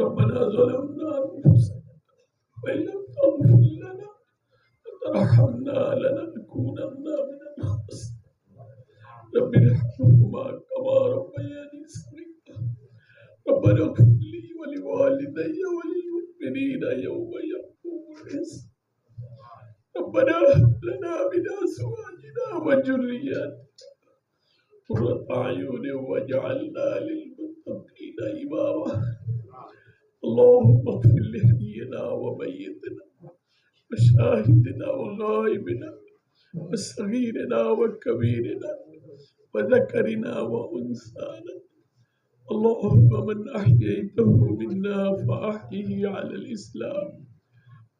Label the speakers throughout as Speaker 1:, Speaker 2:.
Speaker 1: ربنا ظلمنا أنفسنا وإن لم تغفر لنا وترحمنا لنكونن من الخاسرين. رب ارحمهما كما ربياني صغيرا. ربنا اغفر لي ولوالدي وللمؤمنين يوم يقوم الحساب ربنا هب لنا من أزواجنا وذرياتنا قرة أعين واجعلنا للمؤمنين اللهم اغفر لحيينا وميتنا وشاهدنا وغائبنا وصغيرنا وكبيرنا وذكرنا وأنثانا. اللهم من أحييته منا فأحيه على الإسلام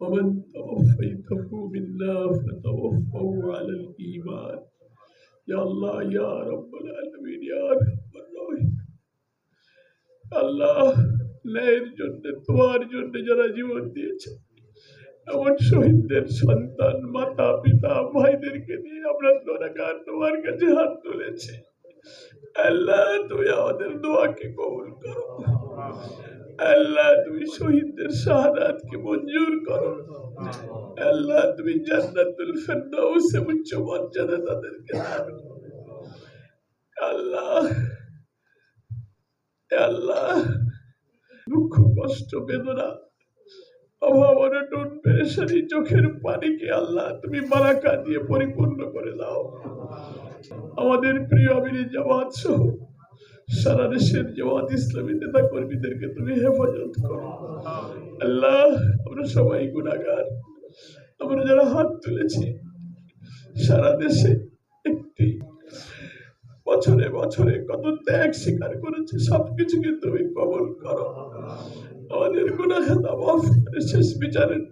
Speaker 1: ومن توفيته منا فتوفه على الإيمان. يا الله يا رب العالمين يا رب الراحمين الله ন্যায়ের জন্য, তোমার জন্য যারা জীবন দিয়েছে এমন শহীদদের সন্তান, মাতা, পিতা, ভাইদেরকে নিয়ে আমরা দোরাকার তোমার কাছে হাত তুলেছি। আল্লাহ, তুমি আমাদের দোয়াকে কবুল করো। আল্লাহ, তুমি শহীদদের শাহাদাতকে মঞ্জুর করো। আল্লাহ, তুমি জান্নাতুল ফেরদাউসে উচ্চ মর্যাদা তাদেরকে দান আল্লাহ আল্লাহ দুঃখ, কষ্ট, বেদনা। অভাব অনটন পেরেশানি চোখের পানিকে আল্লাহ তুমি বারাকা দিয়ে পরিপূর্ণ করে দাও। আমাদের প্রিয় আমিরি জামাত সহ সারা দেশের জামাত ইসলামী নেতা কর্মীদেরকে তুমি হেফাজত করো। আল্লাহ, আমরা সবাই গুণাগার আমরা যারা হাত তুলেছি, সারা দেশে একটি বছরে বছরে কত ত্যাগ স্বীকার করেছে, সবকিছুকে তুমি কবল করো। আমাদের গুণা খাতা মাফ করে, শেষ বিচারের